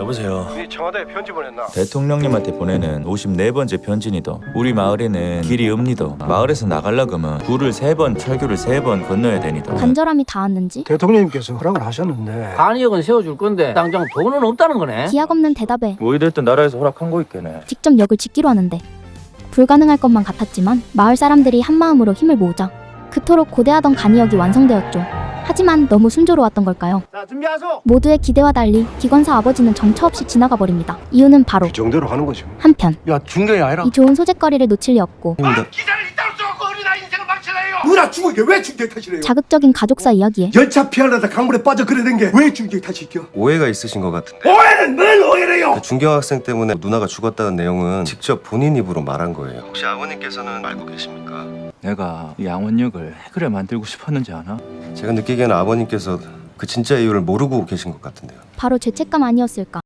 여보세요. 네 청와대에 편지 보냈나? 대통령님한테 보내는 54번째 편지니다. 우리 마을에는 길이 없니다. 마을에서 나가려면 불을 3번, 철교를 3번 건너야 되니다. 간절함이 닿았는지 대통령님께서 허락을 하셨는데 한의역은 세워줄 건데 당장 돈은 없다는 거네. 기약 없는 대답에 뭐 이랬든 나라에서 허락한 거 있겠네. 직접 역을 짓기로 하는데 불가능할 것만 같았지만 마을 사람들이 한마음으로 힘을 모으자 그토록 고대하던 간이역이 완성되었죠. 하지만 너무 순조로웠던 걸까요? 자 준비하소. 모두의 기대와 달리 기관사 아버지는 정처 없이 지나가 버립니다. 이유는 바로 이 정도로 하는 거죠. 한편 야 중경이 아니라 이 좋은 소재거리를 놓칠 리 없고 기자를 이따로 인생을 망칠래요. 누나 죽은 게왜 중경 탓이래요? 자극적인 가족사 이야기에 열차 피하려다 강물에 빠져 그래 된게 왜 중경 탓이겨? 오해가 있으신 것 같은데 오해는 뭘 오해래요? 중경 학생 때문에 누나가 죽었다는 내용은 직접 본인 입으로 말한 거예요 혹시 아버님께서는 알고 계십니까? 내가 양원역을 해그래 만들고 싶었는지 아나? 제가 느끼기에는 아버님께서 그 진짜 이유를 모르고 계신 것 같은데요. 바로 죄책감 아니었을까